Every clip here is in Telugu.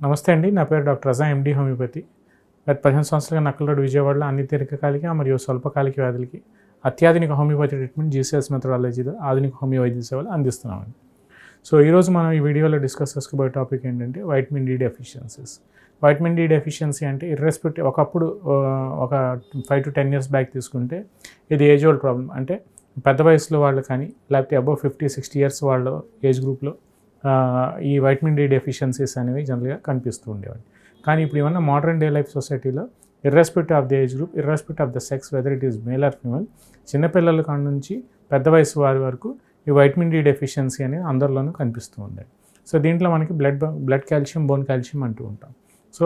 నమస్తే అండి నా పేరు డాక్టర్ రజా ఎండి హోమియోపతి. గత పదిహేను సంవత్సరాలుగా నక్కలరోడ్ విజయవాడలో అన్ని దీర్ఘకాలిక మరియు స్వల్పకాలిక వ్యాధులకి అత్యాధునిక హోమియోపతి ట్రీట్మెంట్ జీసీఎస్ మెథడాలజీలో ఆధునిక హోమియో వైద్య సేవలు అందిస్తున్నామండి. సో ఈరోజు మనం ఈ వీడియోలో డిస్కస్ చేసుకోబోయే టాపిక్ ఏంటంటే vitamin D deficiencies. Vitamin D deficiency అంటే ఇర్రెస్పెక్టివ్ ఒకప్పుడు ఒక five to ten years back తీసుకుంటే ఇది ఏజ్ ఓల్డ్ ప్రాబ్లం అంటే పెద్ద వయసులో వాళ్ళు కానీ లేకపోతే అబౌవ్ ఫిఫ్టీ సిక్స్టీ ఇయర్స్ వాళ్ళు ఏజ్ గ్రూప్లో ఈ వైటమిన్ డి డెఫిషియన్సీస్ అనేవి జనరల్గా కనిపిస్తూ ఉండేవాడి. కానీ ఇప్పుడు ఏమన్నా మోడర్న్ డే లైఫ్ సొసైటీలో irrespective of the age group irrespective of the sex whether it is male or female చిన్నపిల్లల కాడ నుంచి పెద్ద వయసు వారి వరకు ఈ వైటమిన్ డి డెఫిషియన్సీ అనేది అందరిలోనూ కనిపిస్తూ ఉంది సో దీంట్లో మనకి blood blood calcium bone calcium అంటూ ఉంటాం. సో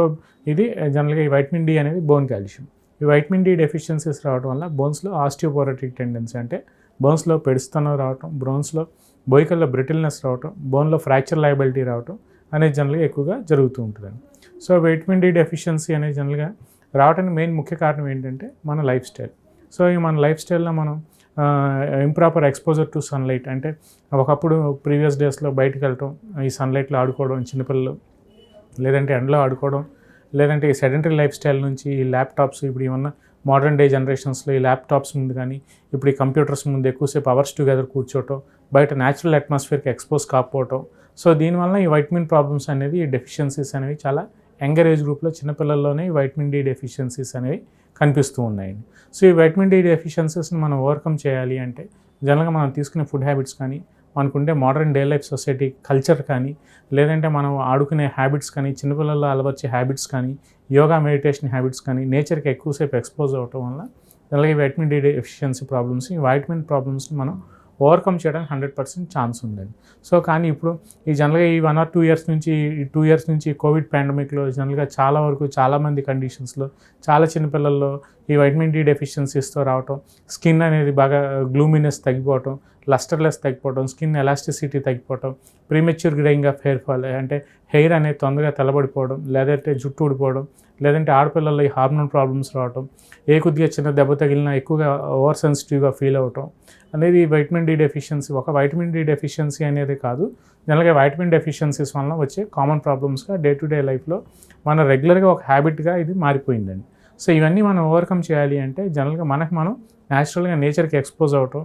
ఇది జనరల్గా ఈ వైటమిన్ డి అనేది బోన్ కాల్షియం ఈ వైటమిన్ డి డెఫిషియన్సీస్ రావడం వల్ల బోన్స్లో ఆస్టియోపోరటిక్ టెండెన్సీ అంటే బోన్స్లో పెడుస్తనం రావటం బ్రోన్స్లో బోయికల్లో బ్రిటిల్నెస్ రావటం బోన్లో ఫ్రాక్చర్ లయబిలిటీ రావటం అనేది జనరల్గా ఎక్కువగా జరుగుతూ ఉంటుందండి. సో విటమిన్ డి డెఫిషియన్సీ అనేది జనరల్గా రావడానికి మెయిన్ ముఖ్య కారణం ఏంటంటే మన లైఫ్ స్టైల్. సో ఈ మన లైఫ్ స్టైల్లో మనం ఇంప్రాపర్ ఎక్స్పోజర్ టు సన్లైట్ అంటే ఒకప్పుడు ప్రీవియస్ డేస్లో బయటకు వెళ్ళటం ఈ సన్లైట్లో ఆడుకోవడం చిన్నపిల్లలు లేదంటే ఎండలో ఆడుకోవడం లేదంటే ఈ సెడెంటరీ లైఫ్ స్టైల్ నుంచి ఈ ల్యాప్టాప్స్ ఇప్పుడు ఏమన్నా మోడర్న్ డే జనరేషన్స్లో ఈ ల్యాప్టాప్స్ ముందు కానీ ఇప్పుడు ఈ కంప్యూటర్స్ ముందు ఎక్కువసేపు అవర్స్ టుగెదర్ కూర్చోవటం బయట న్యాచురల్ అట్మాస్ఫియర్కి ఎక్స్పోజ్ కాకపోవటం. సో దీనివల్ల ఈ వైటమిన్ ప్రాబ్లమ్స్ అనేవి ఈ డెఫిషియన్సీస్ అనేవి చాలా యంగర్ ఏజ్ గ్రూప్లో చిన్నపిల్లల్లోనే ఈ వైటమిన్ డి డెఫిషియన్సీస్ అనేవి కనిపిస్తూ ఉన్నాయండి. సో ఈ వైటమిన్ డి డెఫిషియన్సీస్ని మనం ఓవర్కమ్ చేయాలి అంటే జనరల్గా మనం తీసుకునే ఫుడ్ హ్యాబిట్స్ కానీ మనకుండే modern day life society culture కానీ లేదంటే మనం ఆడుకునే హ్యాబిట్స్ కానీ చిన్నపిల్లల్లో అలవర్చే హ్యాబిట్స్ కానీ యోగా మెడిటేషన్ హ్యాబిట్స్ కానీ నేచర్కి ఎక్కువసేపు ఎక్స్పోజ్ అవ్వటం వల్ల అలాగే వైటమిన్ డి ఎఫిషియన్సీ ప్రాబ్లమ్స్ ఈ వైటమిన్ ప్రాబ్లమ్స్ని మనం ఓవర్కమ్ చేయడానికి హండ్రెడ్ పర్సెంట్ ఛాన్స్ ఉందండి. సో కానీ ఇప్పుడు ఈ జనరల్గా ఈ వన్ ఆర్ టూ ఇయర్స్ నుంచి ఈ టూ ఇయర్స్ నుంచి కోవిడ్ పాండమిక్లో జనరల్గా చాలా వరకు చాలామంది కండిషన్స్లో చాలా చిన్నపిల్లల్లో ఈ వైటమిన్ డి డెఫిషియన్సీస్తో రావటం స్కిన్ అనేది బాగా uh, గ్లూమినెస్ తగ్గిపోవటం లస్టర్లెస్ తగ్గిపోవటం skin elasticity తగ్గిపోవటం premature greying of hair fall అంటే హెయిర్ అనేది తొందరగా తెల్లబడిపోవడం లేదంటే జుట్టు ఊడిపోవడం లేదంటే ఆడపిల్లల్లో ఈ హార్మోన్ ప్రాబ్లమ్స్ రావటం ఏ కొద్దిగా చిన్న దెబ్బ తగిలినా ఎక్కువగా ఓవర్ సెన్సిటివ్గా ఫీల్ అవ్వటం అనేది వైటమిన్ డి డెఫిషియన్సీ ఒక వైటమిన్ డి డెఫిషియన్సీ అనేది కాదు జనరల్గా వైటమిన్ డెఫిషియన్సీస్ వలన వచ్చే కామన్ ప్రాబ్లమ్స్గా డే టు డే లైఫ్లో మన రెగ్యులర్గా ఒక హ్యాబిట్గా ఇది మారిపోయిందండి. సో ఇవన్నీ మనం ఓవర్కమ్ చేయాలి అంటే జనరల్గా మనకు మనం న్యాచురల్గా నేచర్కి ఎక్స్పోజ్ అవటం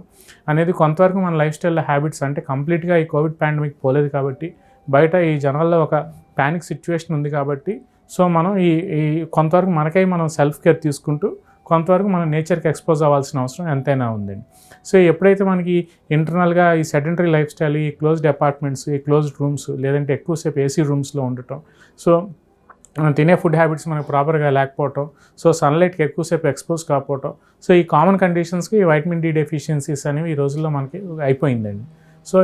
అనేది కొంతవరకు మన లైఫ్ స్టైల్లో హ్యాబిట్స్ అంటే కంప్లీట్గా ఈ కోవిడ్ పాండమిక్ పోలేదు కాబట్టి బయట ఈ జనాల్లో ఒక ప్యానిక్ సిచ్యువేషన్ ఉంది కాబట్టి సో మనం ఈ ఈ కొంతవరకు మనకై మనం సెల్ఫ్ కేర్ తీసుకుంటూ కొంతవరకు మనం నేచర్కి ఎక్స్పోజ్ అవ్వాల్సిన అవసరం ఎంతైనా ఉందండి. సో ఎప్పుడైతే మనకి ఇంటర్నల్గా ఈ సెడెంటరీ లైఫ్ స్టైల్ ఈ క్లోజ్డ్ అపార్ట్మెంట్స్ ఈ క్లోజ్డ్ రూమ్స్ లేదంటే ఎక్కువసేపు ఏసీ రూమ్స్లో ఉండటం సో మనం తినే ఫుడ్ హ్యాబిట్స్ మనకు ప్రాపర్గా లేకపోవటం సో సన్లైట్కి ఎక్కువసేపు ఎక్స్పోజ్ కాకపోవటం సో ఈ కామన్ కండిషన్స్కి వైటమిన్ డి డెఫిషియన్సీస్ అనేవి ఈ రోజుల్లో మనకి అయిపోయిందండి. సో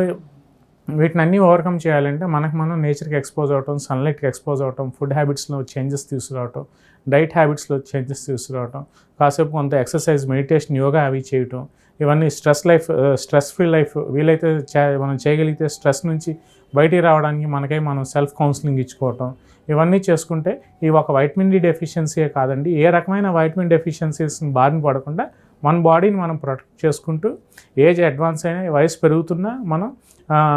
వీటిని అన్నీ ఓవర్కమ్ చేయాలంటే మనకు మనం నేచర్కి ఎక్స్పోజ్ అవటం సన్లైట్కి ఎక్స్పోజ్ అవటం ఫుడ్ హ్యాబిట్స్లో చేంజెస్ తీసుకురావటం డైట్ హ్యాబిట్స్లో చేంజెస్ తీసుకురావటం కాసేపు కొంత ఎక్సర్సైజ్ మెడిటేషన్ యోగా అవి చేయటం ఇవన్నీ stress life stress free life వీలైతే చే- మనం చేయగలిగితే స్ట్రెస్ నుంచి బయటికి రావడానికి మనకై మనం సెల్ఫ్ కౌన్సిలింగ్ ఇచ్చుకోవటం. ఇవన్నీ చేసుకుంటే ఈ ఒక వైటమిన్ డి డెఫిషియన్సీయే కాదండి. ఏ రకమైన వైటమిన్ డెఫిషియన్సీస్ని బారిన పడకుండా మన బాడీని మనం ప్రొటెక్ట్ చేసుకుంటూ ఏజ్ అడ్వాన్స్ అయినా వయసు పెరుగుతున్నా మనం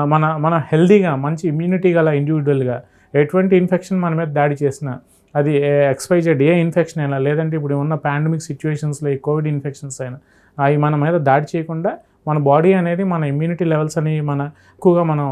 మన మన హెల్దీగా మంచి ఇమ్యూనిటీ గల ఇండివిజువల్గా ఎటువంటి ఇన్ఫెక్షన్ మన మీద దాడి చేసినా అది ఎక్స్పైజెడ్ ఏ ఇన్ఫెక్షన్ అయినా లేదంటే ఇప్పుడు ఉన్న పాండమిక్ సిచ్యువేషన్స్లో ఈ కోవిడ్ ఇన్ఫెక్షన్స్ అయినా అవి మన మీద దాడి చేయకుండా మన బాడీ అనేది మన ఇమ్యూనిటీ లెవెల్స్ అని మన ఎక్కువగా మనం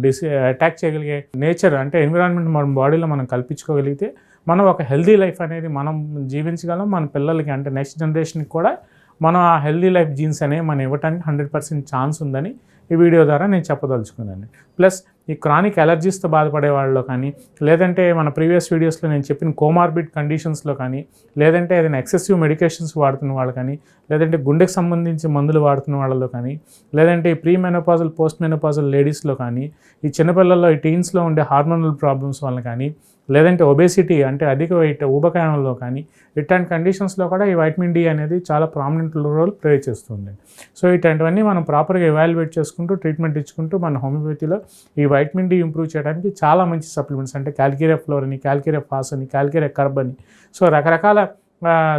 డిసి అటాక్ చేయగలిగే నేచర్ అంటే ఎన్విరాన్మెంట్ మన బాడీలో మనం కల్పించుకోగలిగితే మనం ఒక హెల్దీ లైఫ్ అనేది మనం జీవించగలం మన పిల్లలకి అంటే నెక్స్ట్ జనరేషన్కి కూడా మనం ఆ హెల్దీ లైఫ్ జీన్స్ అనేవి మనం ఇవ్వడానికి హండ్రెడ్ పర్సెంట్ ఛాన్స్ ఉందని ఈ వీడియో ద్వారా నేను చెప్పదలుచుకున్నాను. ప్లస్ ఈ క్రానిక్ ఎలర్జీస్తో బాధపడే వాళ్ళలో కానీ లేదంటే మన ప్రీవియస్ వీడియోస్లో నేను చెప్పిన కోమార్బిడ్ కండిషన్స్లో కానీ లేదంటే ఏదైనా ఎక్సెసివ్ మెడికేషన్స్ వాడుతున్న వాళ్ళు కానీ లేదంటే గుండెకి సంబంధించి మందులు వాడుతున్న వాళ్ళలో కానీ లేదంటే ఈ ప్రీ మెనోపాజల్ పోస్ట్ మెనోపాజల్ లేడీస్లో కానీ ఈ చిన్నపిల్లల్లో ఈ టీన్స్లో ఉండే హార్మోనల్ ప్రాబ్లమ్స్ వల్ల కానీ లేదంటే ఒబేసిటీ అంటే అధిక వెయిట్ ఊబకాయంలో కానీ ఇట్లాంటి కండిషన్స్లో కూడా ఈ వైటమిన్ డి అనేది చాలా ప్రామినెంట్ రోల్ ప్లే చేస్తుంది. సో ఇట్లాంటివన్నీ మనం ప్రాపర్గా ఎవాల్యుయేట్ చేసుకుంటూ ట్రీట్మెంట్ ఇచ్చుకుంటూ మన హోమియోపతిలో ఈ వైటమిన్ డి ఇంప్రూవ్ చేయడానికి చాలా మంచి సప్లిమెంట్స్ అంటే క్యాల్కేరియా ఫ్లోర్ అని క్యాల్కేరియా ఫాస్ అని క్యాల్కేరియా కర్బ్ అని. సో రకరకాల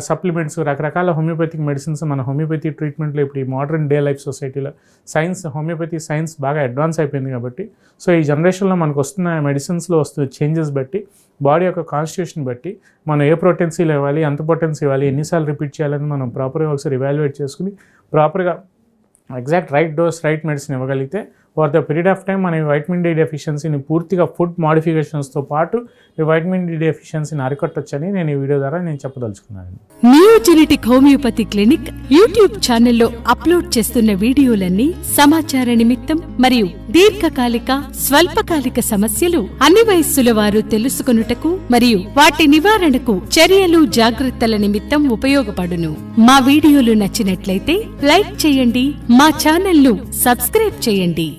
సప్లిమెంట్స్ రకరకాల హోమియోపతిక్ మెడిసిన్స్ మన హోమియోపతి ట్రీట్మెంట్లో ఇప్పుడు ఈ మోడర్న్ డే లైఫ్ సొసైటీలో సైన్స్ హోమియోపతి సైన్స్ బాగా అడ్వాన్స్ అయిపోయింది కాబట్టి సో ఈ జనరేషన్లో మనకు వస్తున్న మెడిసిన్స్లో వస్తున్న చేంజెస్ బట్టి బాడీ యొక్క కాన్స్టిట్యూషన్ బట్టి మనం ఏ ప్రొటెన్సీలు ఇవ్వాలి ఎంత పొటెన్సీ ఇవ్వాలి ఎన్నిసార్లు రిపీట్ చేయాలని మనం ప్రాపర్గా ఒకసారి ఇవాల్యుయేట్ చేసుకుని ప్రాపర్గా exact right dose right medicine ఇవ్వగలిగితే for the period of time మనం ఈ వైటమిన్ డి డెఫిషియన్సీని పూర్తిగా ఫుడ్ మాడిఫికేషన్స్తో పాటు ఈ వైటమిన్ డి డెఫిషియన్సీని అరికట్టొచ్చని నేను ఈ వీడియో ద్వారా నేను చెప్పదలుచుకున్నాను నియోజెనెటిక్ హోమియోపతి క్లినిక్ యూట్యూబ్ ఛానల్లో అప్లోడ్ చేస్తున్న వీడియోలన్నీ సమాచార నిమిత్తం మరియు దీర్ఘకాలిక స్వల్పకాలిక సమస్యలు అన్ని వయస్సుల వారు తెలుసుకొనుటకు మరియు వాటి నివారణకు చర్యలు జాగ్రత్తల నిమిత్తం ఉపయోగపడును. మా వీడియోలు నచ్చినట్లయితే లైక్ చేయండి మా ఛానల్ను సబ్స్క్రైబ్ చేయండి.